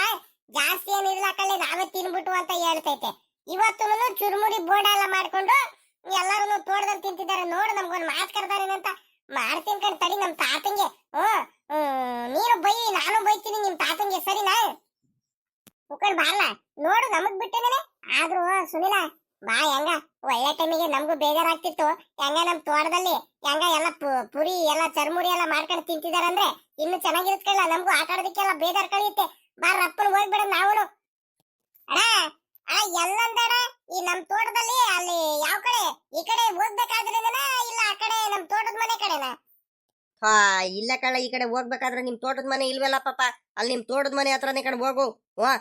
ಜಾಸ್ತಿ ಏನಿಲ್ಲ ಕಳ್ಳಿ, ನಾವೇ ತಿನ್ಬಿಟ್ಟು ಅಂತ ಹೇಳ್ತೈತೆ. ಇವತ್ತು ಚುರುಮುರಿ ಬೋಡ ಎಲ್ಲ ಮಾಡ್ಕೊಂಡು ಎಲ್ಲರೂ ತೋಟದಲ್ಲಿ ತಿಂತಿದ್ದಾರೆ. ನೋಡು ನಮ್ಗೊಂದ್ ಮಾತು ಕರ್ದಾರೇನಂತ. ಮಾಡ್ತೀನಿ ಕಣ್ ತಡಿ ನಮ್ ತಾತಂಗೆ. ಹ್ಞೂ ನೀನು ಬೈ, ನಾನು ಬೈತೀನಿ ನಿಮ್ ತಾತಂಗೆ, ಸರಿನಾ? ಮುಖಂಡ್ ಬಾರ್ಲ. ನೋಡು, ನಮಗ್ ಬಿಟ್ಟೇನೆ ಆದ್ರೂ, ಸುನಿಲ, ಬಾ, ಹೆಂಗ? ಒಳ್ಳೆ ಟೈಮಿಗೆ ನಮಗೂ ಬೇಜಾರಾಗ್ತಿತ್ತು. ಹೆಂಗ ನಮ್ ತೋಟದಲ್ಲಿ, ಹೆಂಗ ಎಲ್ಲ ಪುರಿ, ಎಲ್ಲ ಚರ್ಮುರಿ ಎಲ್ಲ ಮಾಡ್ಕೊಂಡು ತಿಂತಿದಾರಂದ್ರೆ ಇನ್ನು ಚೆನ್ನಾಗಿರುತ್ತಲ್ಲ ನಮಗೂ ಆಟ ಆಡೋದಕ್ಕೆಲ್ಲ ಬೇಜಾರ್ ಕಳಿಯುತ್ತೆ. ಬಾ ರಪ್ಪನ್ ಹೋಗ್ಬಿಡ ನಾವು ಎಲ್ಲಂದಣ ಈ ನಮ್ ತೋಟದಲ್ಲಿ, ಅಲ್ಲಿ ಯಾವ ಕಡೆ? ಈ ಕಡೆ ಹೋಗ್ಬೇಕಾದ್ರೇನ, ಇಲ್ಲ ಆ ಕಡೆ ನಮ್ ತೋಟದ ಮನೆ ಕಡೆನಾ? ಹಾ ಇಲ್ಲ ಕಳ ಈ ಕಡೆ ಹೋಗ್ಬೇಕಾದ್ರೆ ನಿಮ್ ತೋಟದ ಮನೆ ಇಲ್ವಲ್ಲ ಪಾಪ. ಅಲ್ಲಿ ನಿಮ್ ತೋಟದ ಮನೆ ಹತ್ರನೇ ಕಡೆ ಹೋಗು. ವಾ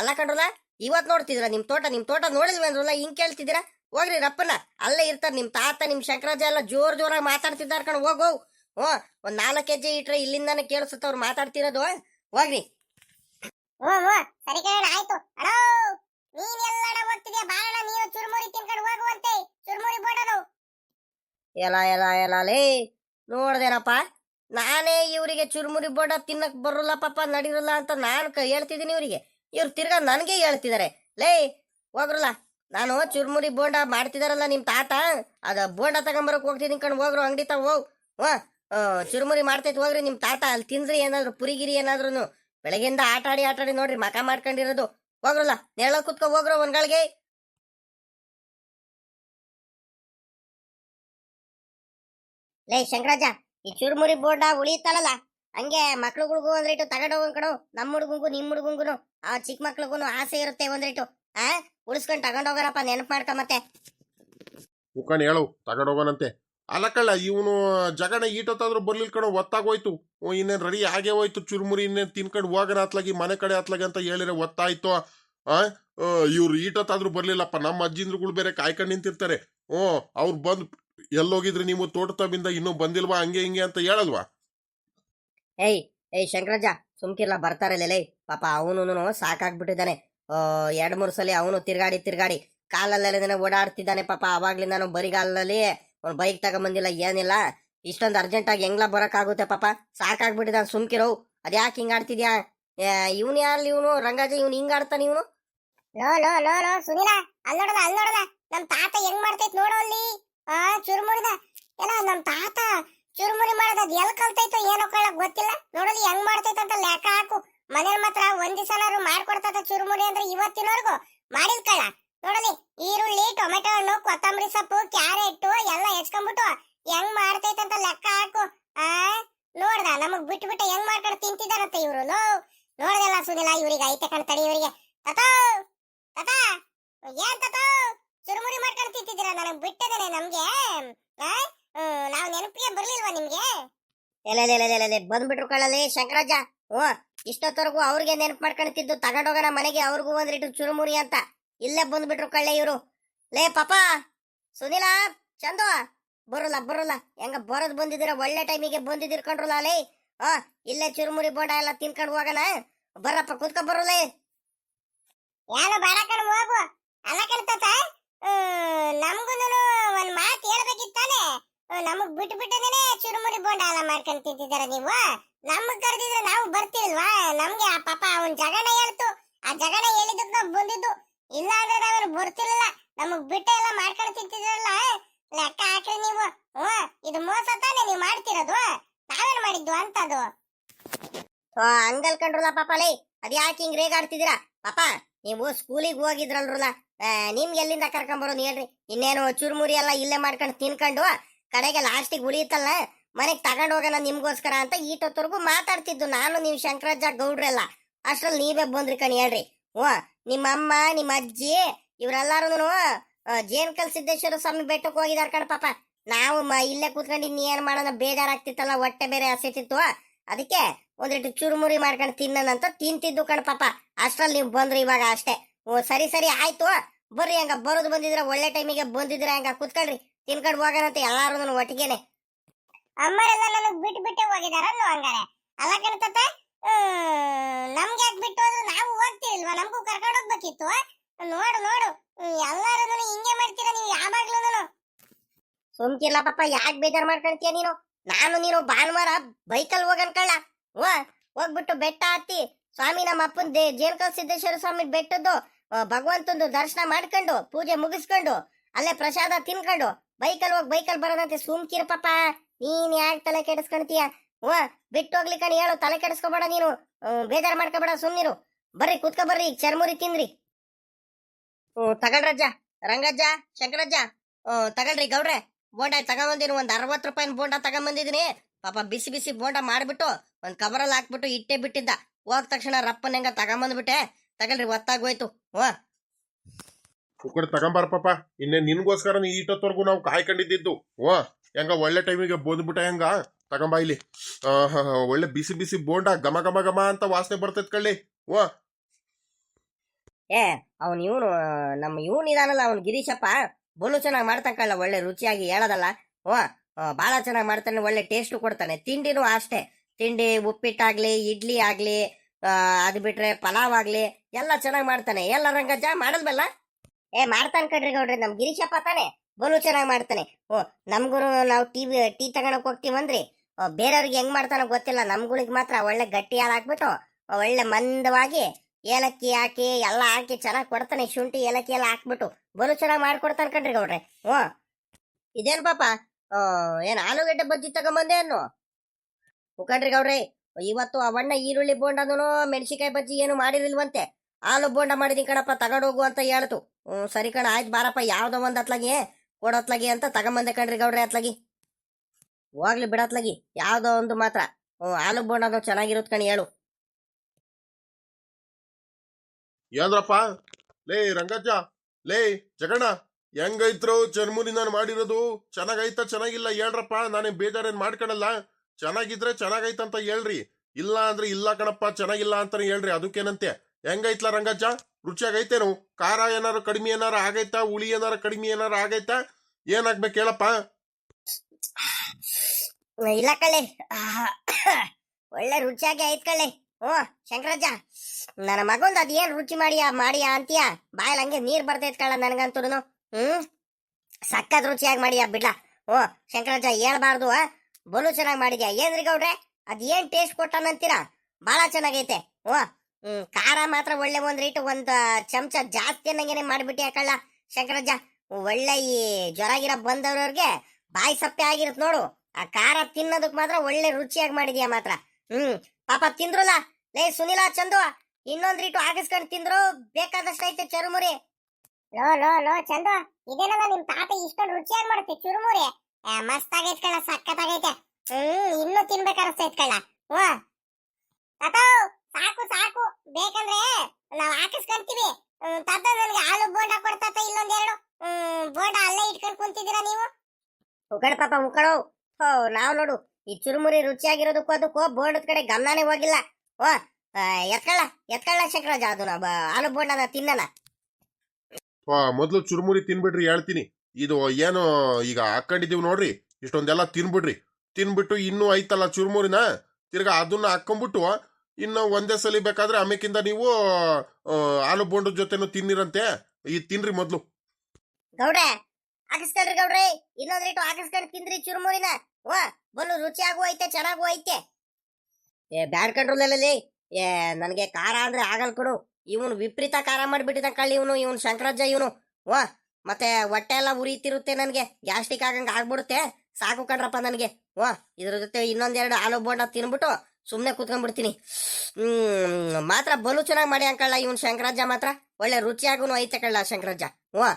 ಅಲ್ಲ ಕಣ್ರಲ್ಲ ಇವತ್ ನೋಡ್ತಿದ್ರ ನಿಮ್ ತೋಟ? ನಿಮ್ ತೋಟ ನೋಡಿಲ್ವೇನ್ರಲ್ಲ ಹಿಂಗ್ ಕೇಳ್ತಿದ್ರ ಹೋಗ್ರಿ ರಪ್ಪನ ಅಲ್ಲೇ ಇರ್ತಾರ ನಿಮ್ ತಾತ ನಿಮ್ ಶಂಕರಾಜ ಎಲ್ಲ ಜೋರ್ ಜೋರಾಗಿ ಮಾತಾಡ್ತಿದ್ದಾರ ಕಣ ಹೋಗು ಹ್ಞೂ. ಒಂದ್ ನಾಲ್ಕು ಹೆಜ್ಜೆ ಇಟ್ರೆ ಇಲ್ಲಿಂದಾನೆ ಕೇಳಿಸುತ್ತ ಅವ್ರು ಮಾತಾಡ್ತಿರೋದು. ಹೋಗ್ರಿ. ಸರಿ ಆಯ್ತು. ಅಡೋ ನೀನ್ ಎಲ್ಲಡ ಹೋಗ್ತಿದ್ಯಾ ಬಾಳಣ್ಣ ನೀನು ಚುರುಮುರಿ ತಿನ್ಕೊಂಡು ಹೋಗುವಂತೆ. ಚುರುಮುರಿ ಬೋಡನು ಎಲ್ಲ ಎಲ್ಲ ಎಲ್ಲ ಲೇ. ನೋಡ್ದೇನಪ್ಪ, ನಾನೇ ಇವರಿಗೆ ಚುರುಮುರಿ ಬೋಡ ತಿನ್ನಕ್ ಬರೋಲ್ಲ ಪಾಪ, ನಡಿರಲ್ಲ ಅಂತ ನಾನು ಹೇಳ್ತಿದ್ದೀನಿ ಇವರಿಗೆ. ಇವ್ರು ತಿರ್ಗಾ ನನಗೆ ಹೇಳ್ತಿದ್ದಾರೆ ಲೇ, ಹೋಗ್ರಲ್ಲ, ನಾನು ಚುರುಮುರಿ ಬೋಂಡ ಮಾಡ್ತಿದಾರಲ್ಲ ನಿಮ್ ತಾತ, ಅದ ಬೋಂಡ ತಗೊಂಬರಕ್ ಹೋಗ್ತಿದ್ದೀನಿ ಕಣ್, ಹೋಗ್ರು ಅಂಗಡಿ ತಗ ಹೋಗ್. ಚುರುಮುರಿ ಮಾಡ್ತೈತಿ ಹೋಗ್ರಿ ನಿಮ್ ತಾತ, ಅಲ್ಲಿ ತಿನ್ರಿ ಏನಾದ್ರು, ಪುರಿಗಿರಿ ಏನಾದ್ರು ಬೆಳಗಿಂದ ಆಟಾಡಿ ಆಟಾಡಿ ನೋಡ್ರಿ, ಮಕ ಮಾಡ್ಕೊಂಡಿರೋದು. ಹೋಗ್ರಲ್ಲ, ನೆರಳ ಕುತ್ಕೊ ಹೋಗ್ರು ಒಂದ್ಗಳಿಗೆ. ಲೇ ಶಂಕರಾಜ, ಈ ಚುರುಮುರಿ ಬೋರ್ಡ ಉಳಿಯುತ್ತಲ್ಲ ಹಂಗೆ ಮಕ್ಳುಗಳಿಗೂ ಒಂದ್ರಿಟ್ಟು ತಗೊಂಡು ಕಣೋ ನಮ್ಮ ಹುಡುಗಂಗು, ನಿಮ್ ಹುಡುಗಂಗು ಆ ಚಿಕ್ಕ ಮಕ್ಳಿಗೂ ಆಸೆ ಇರುತ್ತೆ ಒಂದ್ರಿಟ್ಟು ಆ? ಉಳಿಸ್ಕೊಂಡ್ ತಗೊಂಡೋಗಾರಪ್ಪ ನೆನಪು ಮಾಡ್ಕ ಮತ್ತೆ. ಮುಖಂಡ್ ಹೇಳು ತಗೊಂಡೋಗೋನಂತೆ ಅಲ್ಲಕಳ್ಳ ಇವನು ಜಗಣ ಈಟತ್ತಾದ್ರೂ ಬರ್ಲಿಲ್ ಕಣೋ ಒತ್ತಾಗೋಯ್ತು ಇನ್ನೇನ್ ರೆಡಿ ಆಗೇ ಹೋಯ್ತು, ಚುರುಮುರಿ ಇನ್ನೇನ್ ತಿನ್ಕೊಂಡು ಹೋಗೋಣ ಹತ್ಲಾಗಿ ಮನೆ ಕಡೆ ಹತ್ಲಾಗಿ ಅಂತ ಹೇಳಿದ್ರೆ ಒತ್ತಾಯ್ತು? ಆ? ಇವ್ರು ಈಟತ್ತಾದ್ರೂ ಬರ್ಲಿಲ್ಲಪ್ಪ, ನಮ್ಮ ಅಜ್ಜಿಂದ್ರುಗಳು ಬೇರೆ ಕಾಯ್ಕೊಂಡು ನಿಂತಿರ್ತಾರೆ. ಓ, ಅವ್ರು ಬಂದ್ ಎಲ್ಲೋಗಿದ್ರಿ ನೀವು ತೋಟ ತಬಿಂದ ಇನ್ನೂ ಬಂದಿಲ್ವಾ? ಹಂಗೆ ಹಿಂಗೆ ಅಂತ ಹೇಳಲ್ವಾ? ಏಯ್ ಏಯ್ ಶಂಕರಜ್ಜಾ ಸುಮ್ಕಿರ್ಲ ಬರ್ತಾರೆ ಲೇ ಪಾಪ ಅವನು ಸಾಕಾಗ್ಬಿಟ್ಟಿದ್ದಾನೆ. ಎರಡ್ ಮೂರ್ ಸಲ ಅವನು ತಿರ್ಗಾಡಿ ತಿರ್ಗಾಡಿ ಕಾಲಲ್ಲೆಲ್ಲ ಓಡಾಡ್ತಿದ್ದಾನೆ ಪಾಪ. ಅವಾಗ್ಲಿಂದ ಬರಿಗಾಲಲ್ಲಿ ಅವ್ನು ಬೈಕ್ ತಗೊಂಬಂದಿಲ್ಲ ಏನಿಲ್ಲ. ಇಷ್ಟೊಂದು ಅರ್ಜೆಂಟ್ ಆಗಿ ಹೆಂಗ್ಲ ಬರಕ್ಕಾಗುತ್ತೆ ಪಾಪ? ಸಾಕಾಗ್ಬಿಟ್ಟಿದ್ದಾನೆ ಸುಮ್ಕಿರೋ. ಅದ್ಯಾಕೆ ಹಿಂಗಾಡ್ತಿದ್ಯಾ ಇವನು ಯಾರು ಇವನು? ರಂಗಾಜ ಇವ್ನು ಹಿಂಗಾಡ್ತಾನೆ ಇವನು? ಲೋ ಲೋ ಲೋ ಲೋ ಸುನಿಲ ಅಲ್ಲಿ ನೋಡದ ಅಲ್ಲಿ ನೋಡದ ನಮ್ ತಾತ ಹೆಂಗ್ ಮಾಡ್ತೈತ್ ನೋಡೋ ಅಲ್ಲಿ ಆ ಚುರುಮುರಿದ ಎಲ್ಲ ನಮ್ಮ ತಾತ ಚುರುಮುರಿ ಮಾಡೋದು ಅದು ಎಲ್ ಕಲ್ತೈತೋ ಏನೋ ಕಳ್ಳಕ್ ಗೊತ್ತಿಲ್ಲ. ನೋಡಲಿ ಹೆಂಗ್ ಮಾಡ್ತೈತೆ ಅಂತ ಲೆಕ್ಕ ಹಾಕು. ಮನೇಲಿ ಮಾತ್ರ ಒಂದ್ ದಿವಸನಾರು ಮಾಡ್ಕೊಡ್ತೈತ ಚುರುಮುರಿ ಅಂದ್ರೆ ಇವತ್ತಿನವರೆಗೂ ಮಾಡಿದ್ ಕಳ್ಳ ನೋಡಲಿ, ಈರುಳ್ಳಿ, ಟೊಮೆಟೊ ಹಣ್ಣು, ಕೊತ್ತಂಬರಿ ಸೊಪ್ಪು, ಕ್ಯಾರೆಟ್ ಎಲ್ಲ ಹೆಚ್ಕೊಂಡ್ಬಿಟ್ಟು ಹೆಂಗ್ ಮಾಡ್ತೈತೆ ಅಂತ ಲೆಕ್ಕ ಹಾಕು. ಆ, ನೋಡ್ದ, ನಮಗ್ ಬಿಟ್ಟು ಬಿಟ್ಟು ಹೆಂಗ್ ಮಾಡ್ಕೊಂಡು ತಿಂತಿದಾರಂತ ಇವ್ರು, ಲೋ. ನೋಡ್ದಲ್ಲ ಸುನಿಲ, ಇವ್ರಿಗೆ ಐತೆ ಕಣ್ ತಡಿ ಇವರಿಗೆ. ತಾತ ತಾತ, ಏನ್ ತಾತ? ಚುರುಮುರಿ ಮಾಡ್ಕೊಂಡು ತಿಂತಿದ್ದೀರಾ ನನಗೆ ಬಿಟ್ಟದೇನೆ ನಮ್ಗೆ? ನಾವು ನೆನಪಿಗೆ ಬರ್ಲಿಲ್ವಾ ನಿಮ್ಗೆ? ಎಲೆ ಬಂದ್ಬಿಟ್ರು ಕಳಲಿ ಶಂಕರಾಜ ಓ ಇಷ್ಟೊತ್ತವರೆಗೂ ಅವ್ರಿಗೆ ನೆನಪು ಮಾಡ್ಕೊಳ್ತಿದ್ದು ತಗೊಂಡೋಗೋಣ ಮನೆಗೆ ಅವ್ರಿಗೂ ಒಂದ್ರಿಟ್ಟು ಚುರುಮುರಿ ಅಂತ. ಇಲ್ಲೇ ಬಂದ್ಬಿಟ್ರು ಕಳ್ಳೆ ಇವರು. ಲೇ ಪಾಪ! ಸುನಿಲ ಚಂದು! ಬರೋಲ್ಲ ಬರೋಲ್ಲ. ಹೆಂಗ ಬರೋದು ಬಂದಿದ್ದೀರ? ಒಳ್ಳೆ ಟೈಮಿಗೆ ಬಂದಿದ್ದೀರ್ ಕಂಡ್ರಲ್ಲ ಲೇ. ಆ ಇಲ್ಲೇ ಚುರುಮುರಿ ಬೋಂಡ ಎಲ್ಲ ತಿನ್ಕೊಂಡು ಹೋಗೋಣ ಬರಪ್ಪ ಕುತ್ಕೊಂಡ್ ಬರೋಲೇ. ಯಾರು ಬಾಡ ಹೋಗು. ಅಲ್ಲ ಕಣ್ತಾತ ನಮ್ಗುನು ಒಂದ್ ಮಾತು ಹೇಳ್ಬೇಕಿತ್ತಾನೆ. ನಮಗ್ ಬಿಟ್ಟು ಬಿಟ್ಟದೇನೆ ಚುರುಮುರಿ ಬೋಂಡ ಎಲ್ಲ ಮಾಡ್ಕೊಂಡ್ ತಿಂತಿದಾರ ನೀವು. ನಮಗ್ ಕರೆದಿದ್ರೆ ನಾವು ಬರ್ತಿಲ್ವಾ? ನಮ್ಗೆ ಆ ಪಾಪ ಅವನ್ ಜಗಣ ಹೇಳ್ತು. ಆ ಜಗಣ ಹೇಳಿದ್ದಕ್ ನಾವ್ ಬಂದಿದ್ದು. ಇಲ್ಲ ಅಂದ್ರೆ ನಾವೇನು ಬರ್ತಿರ್ಲಿಲ್ಲ. ನಮಗ್ ಬಿಟ್ಟ ಎಲ್ಲ ಮಾಡ್ಕೊಂಡು ತಿಂತಿದ್ರಲ್ಲ ಲೆಕ್ಕ ಹಾಕ್ರಿ ನೀವು. ಹ್ಮ್, ಇದು ಮೋಸ ತಾನೆ ನೀವು ಮಾಡ್ತಿರೋದು. ನಾವೇನ್ ಮಾಡಿದ್ದು ಅಂತದು ಹಂಗಲ್ ಕಂಡ್ರಲ್ಲ ಪಾಪ ಲೇ. ಅದ್ಯಾಕೆ ಹಿಂಗ್ ರೇಗಾಡ್ತಿದ್ದೀರಾ? ಪಾಪ ನೀವು ಸ್ಕೂಲಿಗೆ ಹೋಗಿದ್ರಲ್ರಲ್ಲ ನಿಮ್ಗೆ ಎಲ್ಲಿಂದ ಕರ್ಕೊಂಬರೋದು ಹೇಳ್ರಿ. ಇನ್ನೇನು ಚುರುಮುರಿ ಎಲ್ಲ ಇಲ್ಲೇ ಮಾಡ್ಕೊಂಡು ತಿನ್ಕೊಂಡು ಕಡೆಗೆ ಲಾಸ್ಟಿಗೆ ಉಳಿಯುತ್ತಲ್ಲ, ಮನೆಗೆ ತಗೊಂಡು ಹೋಗೋಣ ನಿಮ್ಗೋಸ್ಕರ ಅಂತ ಈಟೊತ್ತವರೆಗೂ ಮಾತಾಡ್ತಿದ್ದು ನಾನು, ನೀವು ಶಂಕರಾಜ ಗೌಡ್ರೆಲ್ಲ ಅಷ್ಟ್ರಲ್ಲಿ ನೀವೇ ಬಂದ್ರಿ ಕಣಿ ಹೇಳ್ರಿ. ಓ ನಿಮ್ಮ ಅಮ್ಮ ನಿಮ್ಮ ಅಜ್ಜಿ ಇವರೆಲ್ಲಾರು ಜೇನ್ಕಲ್ ಸಿದ್ದೇಶ್ವರ ಸ್ವಾಮಿ ಬೆಟ್ಟಕ್ಕೆ ಹೋಗಿದಾರೆ ಕಣ ಪಾಪ. ನಾವು ಇಲ್ಲೇ ಕೂತ್ಕೊಂಡು ಇನ್ನೇನು ಮಾಡೋಣ, ಬೇಜಾರಾಗ್ತಿತ್ತಲ್ಲ, ಹೊಟ್ಟೆ ಬೇರೆ ಹಸಿತಿತ್ತು. ಅದಕ್ಕೆ ಒಂದಿಟ್ಟು ಚುರುಮುರಿ ಮಾಡ್ಕೊಂಡು ತಿನ್ನನಂತ ತಿಂತಿದ್ದು ಕಣ ಪಾಪ. ಅಷ್ಟ್ರಲ್ಲಿ ನೀವು ಬಂದ್ರಿ ಇವಾಗ ಅಷ್ಟೇ. ಓ, ಸರಿ ಸರಿ, ಆಯ್ತು. ಬರ್ರಿ ಹಂಗ ಬರೋದು ಬಂದಿದ್ರ ಒಳ್ಳೆ ಟೈಮಿಗೆ ಬಂದಿದ್ರ ಹಂಗ ಕುತ್ಕೊಳ್ರಿ. ತಿನ್ಕೊಂಡು ಹೋಗೋಣಂತ ಎಲ್ಲಾರು ಒಟ್ಟಿಗೆನೆ. ಅಮ್ಮರೆಲ್ಲ ನನಗ್ ಬಿಟ್ಟು ಬಿಟ್ಟೆ ಹೋಗಿದಾರ ಅನ್ನೋ ಹಂಗಾರೆ? ಅಲ್ಲ ಕಣತಪ್ಪ ನಮ್ಗೆ ಯಾಕೆ ಬಿಟ್ಟು ಹೋದ್ರು? ನಾವು ಇಲ್ವಾ ನಮಗೂ ಕರ್ಕೊಂಡು ಹೋಗ್ಬೇಕಿತ್ತು. ನೋಡು ನೋಡು. ಎಲ್ಲಾರು ಹಿಂಗೆ ಮಾಡ್ತೀರಾ ನೀವು ಯಾವಾಗ್ಲೂ ಸುಮ್ಕಿಲ್ಲ ಪಾಪ, ಯಾಕೆ ಬೇಜಾರ್ ಮಾಡ್ಕೊಂತೀಯ ನೀನು? ನಾನು ನೀನು ಭಾನುವಾರ ಬೈಕಲ್ ಹೋಗನ್ಕಳ್ಳ ಹ್ಞೂ ಹೋಗ್ಬಿಟ್ಟು ಬೆಟ್ಟ ಹತ್ತಿ ಸ್ವಾಮಿ ನಮ್ಮ ಅಪ್ಪನ ದೇ ಜೇನ್ಕಲ್ ಸಿದ್ದೇಶ್ವರ ಸ್ವಾಮಿ ಬೆಟ್ಟದ್ದು ಭಗವಂತಂದು ದರ್ಶನ ಮಾಡ್ಕೊಂಡು, ಪೂಜೆ ಮುಗಿಸ್ಕೊಂಡು, ಅಲ್ಲೇ ಪ್ರಸಾದ ತಿನ್ಕೊಂಡು, ಬೈಕಲ್ ಹೋಗಿ ಬೈಕಲ್ ಬರೋದಂತೆ ಸುಮ್ಕಿರ ಪಾಪ. ನೀನ್ ಯಾಕೆ ತಲೆ ಕೆಡಿಸ್ಕೊಂತೀಯ ಹ್ಞೂ ಬಿಟ್ಟು ಹೋಗ್ಲಿ ಕಣಿ, ಹೇಳು, ತಲೆ ಕೆಡಿಸ್ಕೊಬೇಡ ನೀನು. ಬೇಜಾರು ಮಾಡ್ಕೊಬೇಡ, ಸುಮ್ನಿರು. ಬರ್ರಿ ಕುತ್ಕೊ ಬರ್ರಿ ಚರ್ಮುರಿ ತಿನ್ರಿ. ತಗಳ್ರಜ್ಜ, ರಂಗಜ್ಜ, ಶಂಕರಜ್ಜ. ಹ್ಞೂ ತಗಳ್ರಿ ಗೌಡ್ರೆ ಬೋಂಡ ತಗೊಂಬಂದಿನಿ, ಒಂದ್ ಅರವತ್ತು ರೂಪಾಯಿನ ಬೋಂಡ ತಗೊಂಬಂದಿದೀನಿ. ಪಾಪ ಬಿಸಿ ಬಿಸಿ ಬೋಂಡ ಮಾಡ್ಬಿಟ್ಟು ಒಂದು ಕವರಲ್ಲಿ ಹಾಕ್ಬಿಟ್ಟು ಇಟ್ಟೆ ಬಿಟ್ಟಿದ್ದ ಹೋದ ತಕ್ಷಣ ರಪ್ಪನ ಹೆಂಗ ತಗೊಂಬಂದ್ಬಿಟ್ಟೆ. ತಗಳ್ರಿ ಒತ್ತಾಗೋಯ್ತು ಓ ಈ ಕಡೆ ತಗೊಂಬಾರ ಪಾಪ. ಇನ್ನೇ ನಿನ್ಗೋಸ್ಕರ ನೀ ಈಟೊತ್ತವರೆಗೂ ನಾವು ಕಾಯ್ಕೊಂಡಿದ್ದು ಓ ಹೆಂಗ ಒಳ್ಳೆ ಟೈಮಿಗೆ ಬೋದ್ಬಿಟ್ಟೆ ಹೆಂಗ? ತಗೊಂಬ ಇಲ್ಲಿ. ಒಳ್ಳೆ ಬಿಸಿ ಬಿಸಿ ಬೋಂಡ ಗಮ ಘಮ ಗಮ ಅಂತ ವಾಸನೆ ಬರ್ತೈತ್ ಕಳ್ಳಿ. ಓ ಏ ಅವನ್ ಇವನು ನಮ್ಮ ಇವನ್ ಇದಾನಲ್ಲ ಅವ್ನು ಗಿರೀಶಪ್ಪ. ಬಲು ಚೆನ್ನಾಗಿ ಮಾಡ್ತಾನ ಕಳ್ಳ ಒಳ್ಳೆ ರುಚಿಯಾಗಿ ಹೇಳೋದಲ್ಲ. ಓ ಭಾಳ ಚೆನ್ನಾಗಿ ಮಾಡ್ತಾನೆ, ಒಳ್ಳೆ ಟೇಸ್ಟ್ ಕೊಡ್ತಾನೆ. ತಿಂಡಿನೂ ಅಷ್ಟೇ. ತಿಂಡಿ, ಉಪ್ಪಿಟ್ಟಾಗ್ಲಿ, ಇಡ್ಲಿ ಆಗಲಿ ಅದು ಬಿಟ್ರೆ ಪಲಾವ್ ಆಗಲಿ, ಎಲ್ಲ ಚೆನ್ನಾಗಿ ಮಾಡ್ತಾನೆ. ಎಲ್ಲ ರಂಗಜ್ಜ ಮಾಡಲ್ವಲ್ಲ? ಏ, ಮಾಡ್ತಾನೆ ಕಡ್ರಿ ಗೌಡ್ರಿ, ನಮ್ ಗಿರೀಶಪ್ಪ ತಾನೆ. ಬಲು ಚೆನ್ನಾಗಿ ಮಾಡ್ತಾನೆ. ಓ ನಮ್ಗೂ ನಾವು ಟೀ ಟೀ ತಗೊಳಕ್ ಹೋಗ್ತೀವಂದ್ರಿ? ಬೇರೆಯವ್ರಿಗೆ ಹೆಂಗ್ ಮಾಡ್ತಾನೋ ಗೊತ್ತಿಲ್ಲ. ನಮ್ಗಳಿಗೆ ಮಾತ್ರ ಒಳ್ಳೆ ಗಟ್ಟಿ ಹಾಲು ಹಾಕ್ಬಿಟ್ಟು, ಒಳ್ಳೆ ಮಂದವಾಗಿ ಏಲಕ್ಕಿ ಹಾಕಿ, ಎಲ್ಲ ಹಾಕಿ ಚೆನ್ನಾಗಿ ಕೊಡ್ತಾನೆ. ಶುಂಠಿ, ಏಲಕ್ಕಿ ಎಲ್ಲ ಹಾಕ್ಬಿಟ್ಟು, ಬಲು ಚೆನ್ನಾಗಿ ಮಾಡ್ಕೊಡ್ತಾನೆ ಕಣ್ರಿ ಗೌಡ್ರೆ. ಹ್ಞೂ ಇದೇನು ಪಾಪ? ಏನ್ ಆಲೂಗಡ್ಡೆ ಬಜ್ಜಿ ತಗೊಂಬಂದೆ ಅನ್ನು? ಕಣ್ರಿ ಗೌಡ್ರೆ ಇವತ್ತು ಅವಣ್ಣ ಈರುಳ್ಳಿ ಬೋಂಡನು ಮೆಣಸಿಕಾಯಿ ಬಜ್ಜಿ ಏನು ಮಾಡಿದಿಲ್ವಂತೆ ಆಲೂ ಬೋಂಡ ಮಾಡಿದೀನಿ ಕಣಪ್ಪ ತಗೊಂಡೋಗು ಅಂತ ಹೇಳ್ತು. ಹ್ಞೂ ಸರಿ ಕಣ, ಆಯ್ತು ಬಾರಪ್ಪ, ಯಾವ್ದೋ ಒಂದ್ ಅತ್ಲಾಗಿ ಕೊಡತ್ಲಾಗಿ ಅಂತ ತಗೊಂಬಂದೆ ಕಣ್ರಿ ಗೌಡ್ರೆ ಅತ್ಲಾಗಿ. ಹೋಗ್ಲಿ ಬಿಡತ್ಲಾಗಿ ಯಾವ್ದೋ ಒಂದು ಮಾತ್ರ. ಆಲೂ ಬೋಂಡನು ಚೆನ್ನಾಗಿರುತ್ ಕಣಿ ಹೇಳು. ಏನ್ರಪ್ಪ? ಲೇ, ರಂಗಜ್ಜ, ಲೇ, ಜಗಣ್ಣ. ಹೆಂಗೈತ್ರು ಚರ್ಮುರಿ ನಾನು ಮಾಡಿರೋದು? ಚೆನ್ನಾಗೈತ ಚೆನ್ನಾಗಿಲ್ಲ ಹೇಳ್ರಪ್ಪ ನಾನೇ ಬೇಜಾರೇನ್ ಮಾಡ್ಕೊಳಲ್ಲ ಚೆನ್ನಾಗಿದ್ರೆ ಚೆನ್ನಾಗೈತಂತ ಹೇಳ್ರಿ. ಇಲ್ಲ ಅಂದ್ರೆ ಇಲ್ಲ ಕಣಪ್ಪ, ಚೆನ್ನಾಗಿಲ್ಲ ಅಂತಾನೆ ಹೇಳ್ರಿ, ಅದಕ್ಕೇನಂತೆ? ಹೆಂಗೈತ್ಲ ರಂಗಜ್ಜ? ರುಚಿಯಾಗೈತೇನು? ಖಾರ ಏನಾರು ಕಡಿಮೆ ಏನಾರು ಆಗೈತ? ಹುಳಿ ಏನಾರು ಕಡಿಮೆ ಏನಾರು ಆಗೈತ? ಏನಾಗ್ಬೇಕು ಹೇಳಪ್ಪ ಇಲ್ಲ ಕಳೆ ಒಳ್ಳೆ ರುಚಿಯಾಗಿ ಐತ್ ಕಳೆ ಓ, ಶಂಕರಜ್ಜ, ನನ್ನ ಮಗೊಂದು ಅದ್ ಏನ್ ರುಚಿ ಮಾಡಿಯಾ ಮಾಡಿಯಾ ಅಂತೀಯ? ಬಾಯಲ್ಲಿ ಹಂಗೆ ನೀರ್ ಬರ್ತೈತ್ ಕಳ ನನ್ಗಂತೂ ಹ್ಮ್? ಸಕ್ಕತ್ ರುಚಿಯಾಗಿ ಮಾಡಿದ್ಯಾ ಬಿಡ್ಲಾ? ಓ ಶಂಕರಜ್ಜ ಹೇಳ್ಬಾರ್ದು? ಬಲು ಚೆನ್ನಾಗಿ ಮಾಡಿದ್ಯಾ? ಏನ್ರಿ ಗೌಡ್ರೆ? ಅದ್ ಏನ್ ಟೇಸ್ಟ್ ಕೊಟ್ಟಾನಂತೀರಾ ಬಹಳ ಚೆನ್ನಾಗೈತೆ. ಓ, ಹ್ಮ್, ಖಾರ ಮಾತ್ರ ಒಳ್ಳೆ ಒಂದ್ ರೀಟ್ ಒಂದ್ ಚಮಚ ಜಾಸ್ತಿ ಅನ್ನಂಗೇನೆ ಮಾಡ್ಬಿಟ್ಟಿ ಕಳ್ಳ ಶಂಕರಾಜ ಒಳ್ಳೆ ಈ ಜ್ವರ ಗಿರ ಬಂದವ್ರವ್ರಿಗೆ ಬಾಯಿ ಸಪ್ಪೆ ಆಗಿರತ್ ನೋಡು. ಆ ಖಾರ ತಿನ್ನೋದಕ್ ಮಾತ್ರ ಒಳ್ಳೆ ರುಚಿಯಾಗಿ ಮಾಡಿದ್ಯಾ ಮಾತ್ರ. ಹ್ಮ್, ಪಾಪ ತಿಂದ್ರಲ್ಲ? ಲೇ ಸುನಿಲ, ಚಂದು, ಇನ್ನೊಂದ್ ರೀಟು ಹಾಕಿಸ್ಕೊಂಡು ತಿಂದ್ರು ಬೇಕಾದಷ್ಟು ಐತೆ ಚರುಮುರಿ. ಲೋ ಲೋ ಲೋ, ಚಂದು. ಇದೇನಲ್ಲ ನಿಮ್ ತಾತ ಇಷ್ಟೊಂದು ರುಚಿಯಾಗಿ ಮಾಡುತ್ತೆ ಚುರುಮುರಿ. ಮಸ್ತ್ ಆಗೈತೆ ಕಣ ಸಕ್ಕತ್ತಾಗೈತೆ ಹ್ಮ್, ಇನ್ನು ತಿನ್ಬೇಕನ್ಸ್ತೈತ್ ಕಣ ಹ್ಞೂ ತಾತ, ಸಾಕು ಸಾಕು. ಬೇಕಂದ್ರೆ ನಾವ್ ಹಾಕಿಸ್ಕೊಂತೀವಿ. ತಾತ ನನ್ಗೆ ಆಲೂ ಬೋಂಡ ಕೊಡ್ತಾತ ಇಲ್ಲೊಂದೆರಡು ಹ್ಮ್, ಬೋಂಡ ಅಲ್ಲೇ ಇಟ್ಕೊಂಡ್ ಕುಂತಿದ್ದೀರಾ ನೀವು? ಉಕಣ ಪಾಪ ಉಕಣೋ ಓ ನಾವ್ ನೋಡು, ಈ ಚುರುಮುರಿ ರುಚಿಯಾಗಿರೋದಕ್ಕೂ ಅದಕ್ಕೂ ಬೋಂಡದ ಕಡೆ ಗಮನನೇ ಹೋಗಿಲ್ಲ. ಓ ಎತ್ಕೊಳ್ಳ ಎತ್ಕೊಳ್ಳ ಶಂಕರಾಜ ಅದು ಆಲೂ ಬೋಂಡನ ತಿನ್ನಲ್ಲ ಮೊದ್ಲು ಚುರುಮುರಿ ತಿನ್ಬಿಡ್ರಿ ಹೇಳ್ತೀನಿ. ಇದು ಏನು ಈಗ ಹಾಕೊಂಡಿದೀವಿ ನೋಡ್ರಿ, ಇಷ್ಟೊಂದೆಲ್ಲ ತಿನ್ಬಿಡ್ರಿ. ತಿನ್ಬಿಟ್ಟು ಇನ್ನೂ ಐತಲ್ಲ ಚುರುಮುರಿನ, ತಿರ್ಗಾ ಅದನ್ನ ಹಾಕೊಂಡ್ಬಿಟ್ಟು ಇನ್ನು ಒಂದೇ ಸಲ ಬೇಕಾದ್ರೆ ಆಮೇಕಿಂದ ನೀವು ಆಲು ಬೋಂಡದ ಜೊತೆನು ತಿನ್ನಿರಂತೆ. ಈ ತಿನ್ರಿ ಮೊದ್ಲು. ಗೌಡ್ರೆ ಹಾಕಿಸ್ಕೊಳ್ರಿ ಗೌಡ್ರೆ. ಇನ್ನೊಂದ್ ರೇಟು ಹಾಕಿಸ್ಕೊಂಡು ತಿನ್ರಿ ಚುರುಮುರಿನ. ವಾ ಬಲು ರುಚಿಯಾಗೂ ಐತೆ, ಚೆನ್ನಾಗೂ ಐತೆ. ಏ ಬ್ಯಾಡ್ ಕಂಡ್ರಲ್ಲೇ ಏ, ನನಗೆ ಖಾರ ಅಂದ್ರೆ ಆಗಲ್ ಕೊಡು. ಇವನು ವಿಪರೀತ ಖಾರ ಮಾಡಿಬಿಟ್ಟಿದ್ದ ಕಳ್ಳಿ ಇವನು ಇವನು ಶಂಕರಜ್ಜ ಇವನು. ವಾ ಮತ್ತೆ ಹೊಟ್ಟೆ ಎಲ್ಲ ಉರಿತಿರುತ್ತೆ ನನಗೆ. ಗ್ಯಾಸ್ಟ್ರಿಕ್ ಆಗಂಗೆ ಆಗ್ಬಿಡುತ್ತೆ. ಸಾಕು ಕಣ್ರಪ್ಪ ನನಗೆ. ವಾ ಇದ್ರ ಜೊತೆ ಇನ್ನೊಂದೆರಡು ಆಲೂ ಬೋಂಡ ತಿನ್ಬಿಟ್ಟು ಸುಮ್ಮನೆ ಕೂತ್ಕೊಂಡ್ಬಿಡ್ತೀನಿ. ಹ್ಮ್, ಮಾತ್ರ ಬಲು ಚೆನ್ನಾಗಿ ಮಾಡಿ ಅಂಕಳ್ಳ ಇವನು ಶಂಕರಜ್ಜ ಮಾತ್ರ. ಒಳ್ಳೆ ರುಚಿಯಾಗೂ ಐತೆ ಕಳ್ಳ ಶಂಕರಜ್ಜ ವಾ